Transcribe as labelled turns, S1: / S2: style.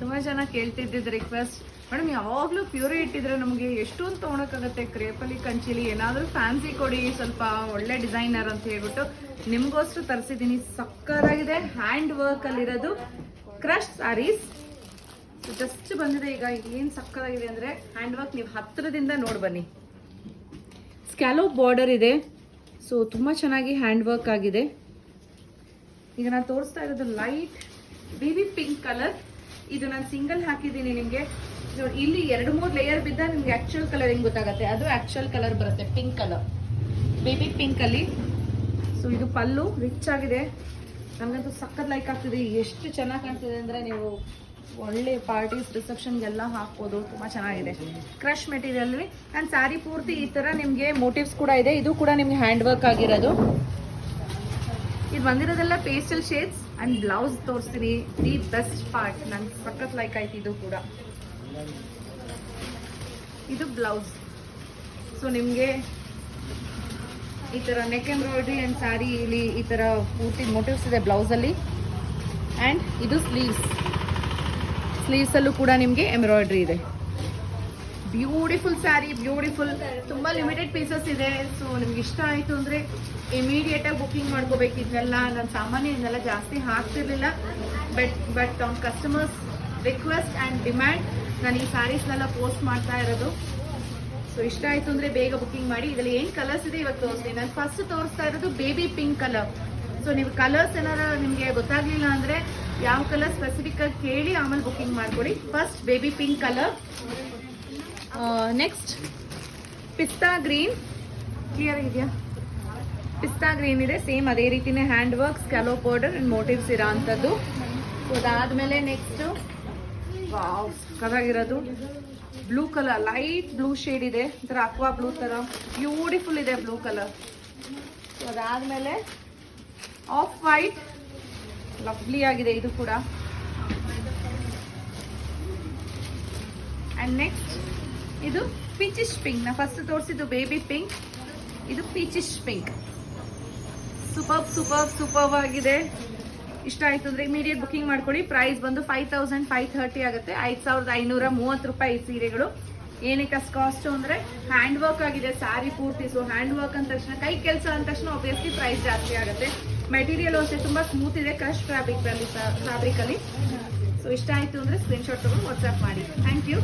S1: ತುಂಬಾ ಜನ ಕೇಳ್ತಿದ್ದಿದ್ದು ರಿಕ್ವೆಸ್ಟ್ ಮೇಡಮ್ ಯಾವಾಗಲೂ ಪ್ಯೂರಿ ಇಟ್ಟಿದ್ರೆ ನಮಗೆ ಎಷ್ಟೊಂದು ತೊಗೊಳಕ್ಕಾಗತ್ತೆ? ಕ್ರೇಪಲ್ಲಿ, ಕಂಚಿಲಿ, ಏನಾದರೂ ಫ್ಯಾನ್ಸಿ ಕೊಡಿ, ಸ್ವಲ್ಪ ಒಳ್ಳೆ ಡಿಸೈನರ್ ಅಂತ ಹೇಳ್ಬಿಟ್ಟು ನಿಮಗೋಸ್ಕರ ತರಿಸಿದ್ದೀನಿ ಸಕ್ಕರಾಗಿದೆ ಹ್ಯಾಂಡ್ ವರ್ಕಲ್ಲಿರೋದು ಕ್ರಶ್ ಸ್ಯಾರೀಸ್ ಜಸ್ಟ್ ಬಂದಿದೆ ಈಗ. ಏನು ಸಕ್ಕತ್ತಾಗಿದೆ ಅಂದರೆ ಹ್ಯಾಂಡ್ ವರ್ಕ್ ನೀವು ಹತ್ತಿರದಿಂದ ನೋಡಿ ಬನ್ನಿ. ಸ್ಕ್ಯಾಲೋ ಬಾರ್ಡರ್ ಇದೆ. ಸೊ ತುಂಬ ಚೆನ್ನಾಗಿ ಹ್ಯಾಂಡ್ ವರ್ಕ್ ಆಗಿದೆ. ಈಗ ನಾನು ತೋರಿಸ್ತಾ ಇರೋದು ಲೈಟ್ ಬೇಬಿ ಪಿಂಕ್ ಕಲರ್ ಇದು ನಾನು ಸಿಂಗಲ್ ಹಾಕಿದ್ದೀನಿ ನಿಮಗೆ. ಇಲ್ಲಿ ಎರಡು ಮೂರು ಲೇಯರ್ ಬಿದ್ದ ನಿಮ್ಗೆ ಆಕ್ಚುಯಲ್ ಕಲರ್ ಹೆಂಗ್ ಗೊತ್ತಾಗುತ್ತೆ? ಅದು ಆಕ್ಚುಯಲ್ ಕಲರ್ ಬರುತ್ತೆ ಪಿಂಕ್ ಕಲರ್ ಬೇಬಿ ಪಿಂಕ್ ಅಲ್ಲಿ. ಸೊ ಇದು ಪಲ್ಲು ರಿಚ್ ಆಗಿದೆ. ನನಗಂತೂ ಸಖತ್ ಲೈಕ್ ಆಗ್ತಿದೆ. ಎಷ್ಟು ಚೆನ್ನಾಗಿ ಕಾಣ್ತಿದೆ ಅಂದರೆ ನೀವು ಒಳ್ಳೆ ಪಾರ್ಟೀಸ್ ರಿಸೆಪ್ಷನ್ಗೆಲ್ಲ ಹಾಕ್ಬೋದು. ತುಂಬ ಚೆನ್ನಾಗಿದೆ. ಕ್ರಶ್ ಮೆಟೀರಿಯಲ್ ಆ್ಯಂಡ್ ಸ್ಯಾರಿ ಪೂರ್ತಿ ಈ ಥರ ನಿಮಗೆ ಮೋಟಿವ್ಸ್ ಕೂಡ ಇದೆ. ಇದು ಕೂಡ ನಿಮಗೆ ಹ್ಯಾಂಡ್ ವರ್ಕ್ ಆಗಿರೋದು. ಇದು ಬಂದಿರೋದೆಲ್ಲ ಪೇಸ್ಟಲ್ ಶೇಡ್ಸ್ ಆ್ಯಂಡ್ ಬ್ಲೌಸ್ ತೋರಿಸ್ತೀನಿ ದಿ ಬೆಸ್ಟ್ ಪಾರ್ಟ್ ನಂಗೆ ಸಖತ್ ಲೈಕ್ ಆಯ್ತು ಇದು ಕೂಡ. ಇದು ಬ್ಲೌಸ್ ಸೊ ನಿಮಗೆ ಈ ಥರ ನೆಕ್ ಎಂಬ್ರಾಯ್ಡ್ರಿ ಆ್ಯಂಡ್ ಸ್ಯಾರಿ ಇಲ್ಲಿ ಈ ಥರ ಪೂರ್ತಿ ಮೋಟಿವ್ಸ್ ಇದೆ ಬ್ಲೌಸಲ್ಲಿ ಆ್ಯಂಡ್ ಇದು ಸ್ಲೀವ್ಸ್ ಸ್ಲೀವ್ಸಲ್ಲೂ ಕೂಡ ನಿಮಗೆ ಎಂಬ್ರಾಯ್ಡ್ರಿ ಇದೆ. ಬ್ಯೂಟಿಫುಲ್ ಸ್ಯಾರಿ, ಬ್ಯೂಟಿಫುಲ್, ತುಂಬ ಲಿಮಿಟೆಡ್ ಪೀಸಸ್ ಇದೆ. ಸೊ ನಿಮ್ಗೆ ಇಷ್ಟ ಆಯಿತು ಅಂದರೆ ಇಮಿಡಿಯೇಟಾಗಿ ಬುಕಿಂಗ್ ಮಾಡ್ಕೋಬೇಕಿದ್ನೆಲ್ಲ ನಾನು ಸಾಮಾನ್ಯ ಇದನ್ನೆಲ್ಲ ಜಾಸ್ತಿ ಹಾಕ್ತಿರ್ಲಿಲ್ಲ. ಬಟ್ ಬಟ್ ಅವ್ನ ಕಸ್ಟಮರ್ಸ್ ರಿಕ್ವೆಸ್ಟ್ ಆ್ಯಂಡ್ ಡಿಮ್ಯಾಂಡ್ ನಾನು ಈ ಸ್ಯಾರೀಸ್ನೆಲ್ಲ ಪೋಸ್ಟ್ ಮಾಡ್ತಾ ಇರೋದು. ಸೊ ಇಷ್ಟ ಆಯಿತು ಅಂದರೆ ಬೇಗ ಬುಕ್ಕಿಂಗ್ ಮಾಡಿ. ಇದರಲ್ಲಿ ಏನು ಕಲರ್ಸ್ ಇದೆ ಇವತ್ತು? ತೋರಿಸ್ತೀನಿ ನಾನು ಫಸ್ಟ್ ತೋರಿಸ್ತಾ ಇರೋದು ಬೇಬಿ ಪಿಂಕ್ ಕಲರ್ ಸೊ ನೀವು ಕಲರ್ಸ್ ಏನಾರ ನಿಮಗೆ ಗೊತ್ತಾಗಲಿಲ್ಲ ಅಂದರೆ ಯಾವ ಕಲರ್ ಸ್ಪೆಸಿಫಿಕ್ ಆಗಿ ಕೇಳಿ ಆಮೇಲೆ ಬುಕ್ಕಿಂಗ್ ಮಾಡ್ಕೊಡಿ. First baby pink colour next pista green clear ಇದೆಯಾ ಪಿಸ್ತಾ ಗ್ರೀನ್ ಇದೆ. ಸೇಮ್ ಅದೇ ರೀತಿನೇ hand work scallop powder and motifs ಇರೋ ಅಂಥದ್ದು. ಅದಾದಮೇಲೆ next ಸಕ್ಕತ್ತಾಗಿರೋದು blue colour light blue shade ಇದೆ. ಒಂಥರ ಅಕ್ವಾ ಬ್ಲೂ ಥರ. ಬ್ಯೂಟಿಫುಲ್ ಇದೆ ಬ್ಲೂ ಕಲರ್ ಸೊ ಅದಾದಮೇಲೆ ಆಫ್ ವೈಟ್ ಲವ್ಲಿ ಆಗಿದೆ ಇದು ಕೂಡ. ಆ್ಯಂಡ್ ನೆಕ್ಸ್ಟ್ ಇದು ಪೀಚಿಶ್ ಪಿಂಕ್ ನಾ ಫಸ್ಟ್ ತೋರಿಸಿದ್ದು ಬೇಬಿ ಪಿಂಕ್ ಇದು peachish pink super super super ಆಗಿದೆ. ಇಷ್ಟ ಆಯ್ತು ಅಂದ್ರೆ ಇಮಿಡಿಯೇಟ್ ಬುಕಿಂಗ್ ಮಾಡ್ಕೊಳ್ಳಿ. ಪ್ರೈಸ್ ಬಂದು ಫೈವ್ ತೌಸಂಡ್ ಫೈವ್ ಥರ್ಟಿ ಆಗುತ್ತೆ. ಐದು ಸಾವಿರದ ಐನೂರ ಮೂವತ್ತು ರೂಪಾಯಿ ಸೀರೆಗಳು. ಏನಕ್ಕೆ ಅಷ್ಟು ಕಾಸ್ಟ್ ಅಂದ್ರೆ ಹ್ಯಾಂಡ್ ವರ್ಕ್ ಆಗಿದೆ. ಸ್ಯಾರಿ ಪೂರ್ತಿ. ಸೊ ಹ್ಯಾಂಡ್ ವರ್ಕ್ ಅಂದ ತಕ್ಷಣ, ಕೈ ಕೆಲಸ ಅಂದ ತಕ್ಷಣ ಆಬ್ವಿಯಸ್ಲಿ ಪ್ರೈಸ್ ಜಾಸ್ತಿ ಆಗುತ್ತೆ. ಮೆಟೀರಿಯಲ್ ಅಷ್ಟೇ, ತುಂಬಾ ಸ್ಮೂತ್ ಇದೆ. ಕ್ರಶ್ ಫ್ಯಾಬ್ರಿಕ್ ಅಲ್ಲಿ ಸೊ ಇಷ್ಟ ಆಯ್ತು ಅಂದ್ರೆ ಸ್ಕ್ರೀನ್ಶಾಟ್ ತಗೊಂಡು ವಾಟ್ಸ್ಆಪ್ ಮಾಡಿ. Thank you